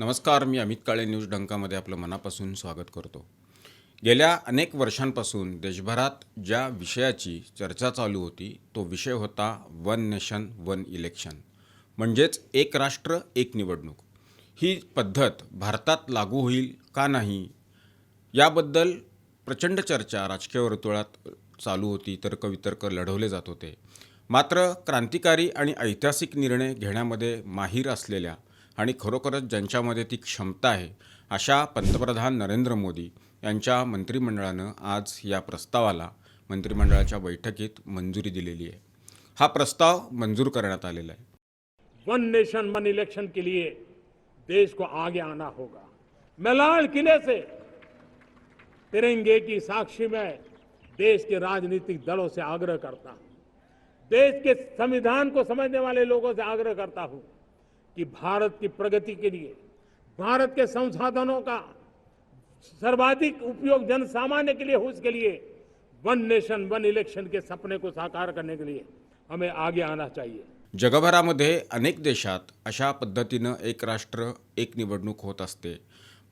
नमस्कार मी अमित काळे न्यूज डंकामध्ये आपलं मनापासून स्वागत करतो. गेल्या अनेक वर्षांपासून देशभरात ज्या विषयाची चर्चा चालू होती तो विषय होता वन नेशन वन इलेक्शन. म्हणजेच एक राष्ट्र एक निवडणूक. ही पद्धत भारतात लागू होईल का नाही याबद्दल प्रचंड चर्चा राजकीय वर्तुळात चालू होती तर्कवितर्क लढवले जात होते. मात्र क्रांतिकारी आणि ऐतिहासिक निर्णय घेण्यामध्ये माहीर असलेल्या आणि खरोखरच ज्यांच्यामध्ये ती क्षमता आहे अशा पंतप्रधान नरेंद्र मोदी यांच्या मंत्रिमंडळानं आज या प्रस्तावाला मंत्रिमंडळाच्या बैठकीत मंजुरी दिलेली आहे. हा प्रस्ताव मंजूर करण्यात आलेला आहे. वन नेशन वन इलेक्शन के लिए देश को आगे आना होगा। मैं लाल किले से तिरंगे की साक्षी में देश के राजनीतिक दलों से आग्रह करता हूं। देश के संविधान को समझने वाले लोगों से आग्रह करता हूं। कि भारत की प्रगति के लिए भारत के संसाधनों का सर्वाधिक उपयोग जन सामान्य के लिए हो उसके लिए वन नेशन वन इलेक्शन के सपने को साकार करने के लिए हमें आगे आना चाहिए। जगभरामध्ये अनेक देशात अशा पद्धतीनं एक राष्ट्र एक निवडणूक होत असते.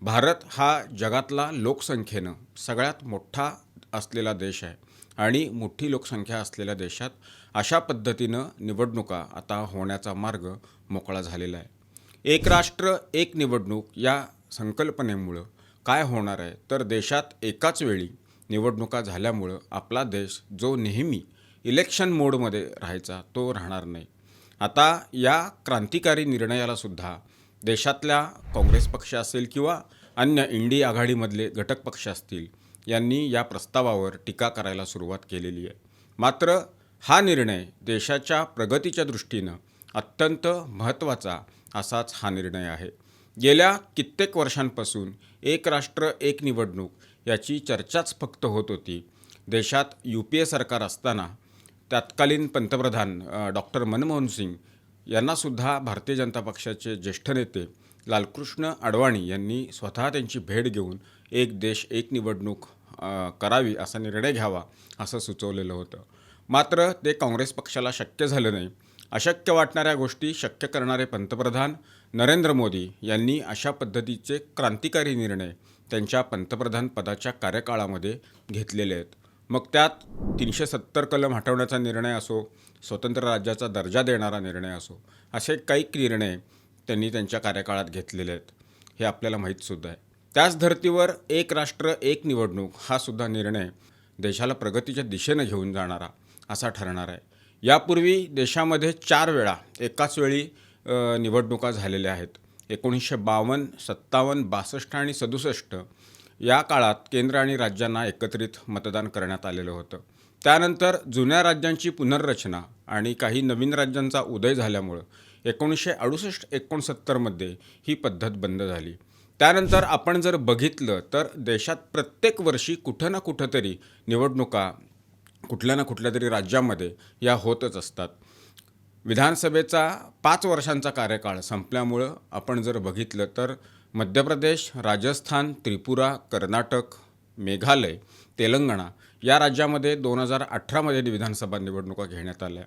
भारत हा जगातला लोकसंख्येनं सगळ्यात मोठा असलेला देश आहे. आणि मोठी लोकसंख्या असलेल्या देशात अशा पद्धतीनं निवडणुका आता होण्याचा मार्ग मोकळा झालेला आहे. एक राष्ट्र एक निवडणूक या संकल्पनेमुळं काय होणार आहे? तर देशात एकाच वेळी निवडणुका झाल्यामुळं आपला देश जो नेहमी इलेक्शन मोडमध्ये राहायचा तो राहणार नाही. आता या क्रांतिकारी निर्णयालासुद्धा देशातल्या काँग्रेस पक्ष असेल किंवा अन्य इंडी आघाडीमधले घटक पक्ष असतील यांनी या प्रस्तावावर टीका करायला सुरुवात केलेली आहे. मात्र हा निर्णय देशाच्या प्रगतीच्या दृष्टीनं अत्यंत महत्त्वाचा असाच हा निर्णय आहे. गेल्या कित्येक वर्षांपासून एक राष्ट्र एक निवडणूक याची चर्चाच फक्त होत होती. देशात यू पी ए सरकार असताना तत्कालीन पंतप्रधान डॉक्टर मनमोहन सिंग यांनासुद्धा भारतीय जनता पक्षाचे ज्येष्ठ नेते लालकृष्ण अडवाणी यांनी स्वतः त्यांची भेट घेऊन एक देश एक निवडणूक करावी असा निर्णय घ्यावा असं सुचवलेलं होतं. मात्र ते काँग्रेस पक्षाला शक्य झालं नाही. अशक्य वाटणाऱ्या गोष्टी शक्य करणारे पंतप्रधान नरेंद्र मोदी यांनी अशा पद्धतीचे क्रांतिकारी निर्णय त्यांच्या पंतप्रधान पदाच्या कार्यकाळामध्ये घेतलेले आहेत. मग त्यात तीनशे सत्तर कलम हटवण्याचा निर्णय असो स्वतंत्र राज्याचा दर्जा देणारा निर्णय असो असे काही निर्णय त्यांनी त्यांच्या कार्यकाळात घेतलेले आहेत. हे आपल्याला माहीतसुद्धा आहे. त्याच धर्तीवर एक राष्ट्र एक निवडणूक हा सुद्धा निर्णय देशाला प्रगतीच्या दिशेनं घेऊन जाणारा असा ठरणार आहे. यापूर्वी देशामध्ये चार वेळा एकाच वेळी निवडणुका झालेल्या आहेत. एकोणीसशे बावन्न सत्तावन्न बासष्ट आणि सदुसष्ट या काळात केंद्र आणि राज्यांना एकत्रित मतदान करण्यात आलेलं होतं. त्यानंतर जुन्या राज्यांची पुनर्रचना आणि काही नवीन राज्यांचा उदय झाल्यामुळं एकोणीसशे अडुसष्ट एकोणसत्तरमध्ये ही पद्धत बंद झाली. त्यानंतर आपण जर बघितलं तर देशात प्रत्येक वर्षी कुठं ना कुठं तरी निवडणुका कुठल्या ना कुठल्या तरी राज्यामध्ये या होतच असतात. विधानसभेचा पाच वर्षांचा कार्यकाळ संपल्यामुळं आपण जर बघितलं तर मध्य प्रदेश राजस्थान त्रिपुरा कर्नाटक मेघालय तेलंगणा या राज्यामध्ये दोन हजार अठरामध्ये विधानसभा निवडणुका घेण्यात आल्या.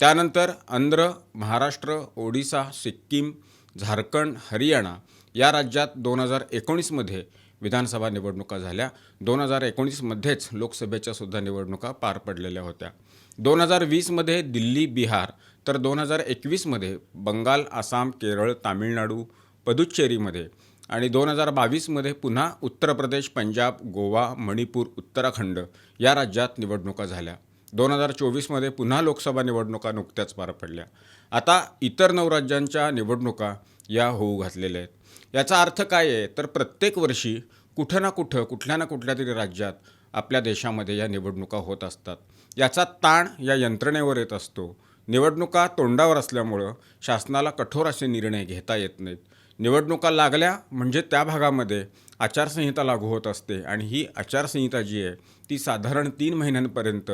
त्यानंतर आंध्र महाराष्ट्र ओडिसा सिक्कीम झारखंड हरियाणा या राज्यात दोन हजार एकोणीसमध्ये विधानसभा निवडणुका झाल्या. दोन हजार एकोणीसमध्येच लोकसभेच्या सुद्धा निवडणुका पार पडलेल्या होत्या. दोन हजार वीसमध्ये दिल्ली बिहार तर दोन हजार एकवीसमध्ये बंगाल आसाम केरळ तामिळनाडू पदुच्चेरीमध्ये आणि दोन हजार बावीसमध्ये पुन्हा उत्तर प्रदेश पंजाब गोवा मणिपूर उत्तराखंड या राज्यात निवडणुका झाल्या. दोन हजार चोवीसमध्ये पुन्हा लोकसभा निवडणुका नुकत्याच पार पडल्या. आता इतर नऊ राज्यांच्या निवडणुका या होऊ घातलेल्या आहेत. याचा अर्थ काय आहे? तर प्रत्येक वर्षी कुठं ना कुठं कुठल्या ना कुठल्या तरी राज्यात आपल्या देशामध्ये या निवडणुका होत असतात. याचा ताण या यंत्रणेवर येत असतो. निवडणुका तोंडावर असल्यामुळं शासनाला कठोर असे निर्णय घेता येत नाहीत. निवडणुका लागल्या म्हणजे त्या भागामध्ये आचारसंहिता लागू होत असते आणि ही आचारसंहिता जी आहे ती साधारण तीन महिन्यांपर्यंत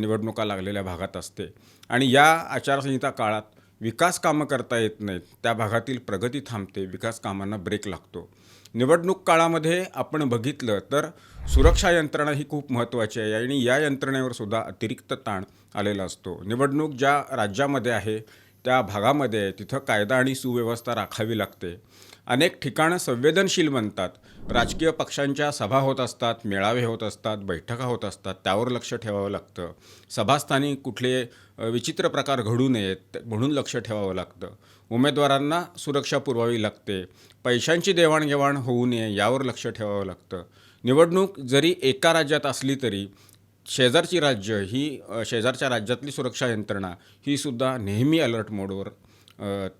निवडणुका लागलेल्या भागात असते. आणि या आचारसंहिता काळात विकास कामं करता येत नाहीत त्या भागातील प्रगती थांबते विकास कामांना ब्रेक लागतो. निवडणूक काळामध्ये आपण बघितलं तर सुरक्षा यंत्रणा ही खूप महत्त्वाची आहे आणि या यंत्रणेवर सुद्धा अतिरिक्त ताण आलेला असतो. निवडणूक ज्या राज्यामध्ये आहे त्या भागामध्ये आहे तिथं कायदा आणि सुव्यवस्था राखावी लागते. अनेक ठिकाणं संवेदनशील बनतात. राजकीय पक्षांच्या सभा होत असतात मेळावे होत असतात बैठका होत असतात त्यावर लक्ष ठेवावं लागतं. सभास्थानी कुठले विचित्र प्रकार घडू नयेत म्हणून लक्ष ठेवावं लागतं. उमेदवारांना सुरक्षा पुरवावी लागते. पैशांची देवाणघेवाण होऊ नये यावर लक्ष ठेवावं लागतं. निवडणूक जरी एका राज्यात असली तरी शेजारची राज्य ही शेजारच्या राज्यातली सुरक्षा यंत्रणा ही सुद्धा नेहमी अलर्ट मोडवर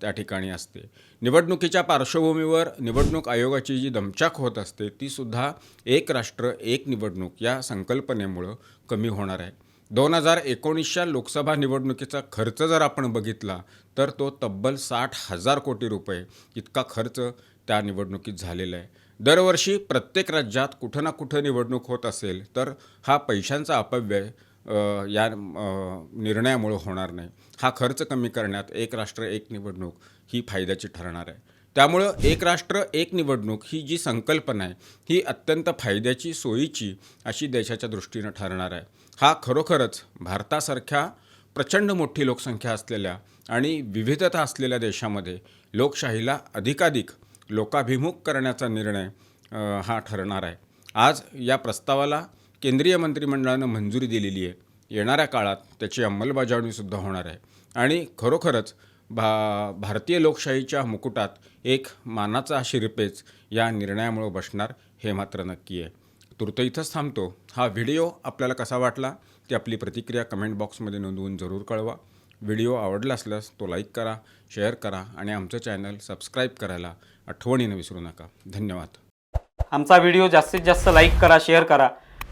त्या ठिकाणी असते. निवडणुकीच्या पार्श्वभूमीवर निवडणूक आयोगाची जी दमछाक होत असते ती सुद्धा एक राष्ट्र एक निवडणूक या संकल्पनेमुळं कमी होणार आहे. दोन हजार एकोणीसच्या लोकसभा निवडणुकीचा खर्च जर आपण बघितला तर तो तब्बल साठ हजार कोटी रुपये इतका खर्च त्या निवडणुकीत झालेला आहे. दरवर्षी प्रत्येक राज्यात कुठं ना कुठं निवडणूक होत असेल तर हा पैशांचा अपव्यय या निर्णयामुळं होणार नाही. हा खर्च कमी करण्यात एक राष्ट्र एक निवडणूक ही फायद्याची ठरणार आहे. त्यामुळं एक राष्ट्र एक निवडणूक ही जी संकल्पना आहे ही अत्यंत फायद्याची सोयीची अशी देशाच्या दृष्टीनं ठरणार आहे. हा खरोखरच भारतासारख्या प्रचंड मोठी लोकसंख्या असलेल्या आणि विविधता असलेल्या देशामध्ये लोकशाहीला अधिकाधिक लोकाभिमुख करण्याचा निर्णय हा ठरणार आहे. आज या प्रस्तावाला केंद्रीय मंत्रिमंडळानं मंजुरी दिलेली आहे. येणाऱ्या काळात त्याची अंमलबजावणीसुद्धा होणार आहे. आणि खरोखरच भा भारतीय लोकशाहीच्या मुकुटात एक मानाचा शिरपेच या निर्णयामुळं बसणार हे मात्र नक्की आहे. तुर्त इथंच थांबतो. हा व्हिडिओ आपल्याला कसा वाटला? ती आपली प्रतिक्रिया कमेंट बॉक्समध्ये नोंदवून जरूर कळवा. व्हिडिओ आवडला असल्यास तो लाईक करा शेअर करा आणि आमचं चॅनल सबस्क्राईब करायला आठवणीनं विसरू नका. धन्यवाद. आमचा व्हिडिओ जास्तीत जास्त लाईक करा शेअर करा.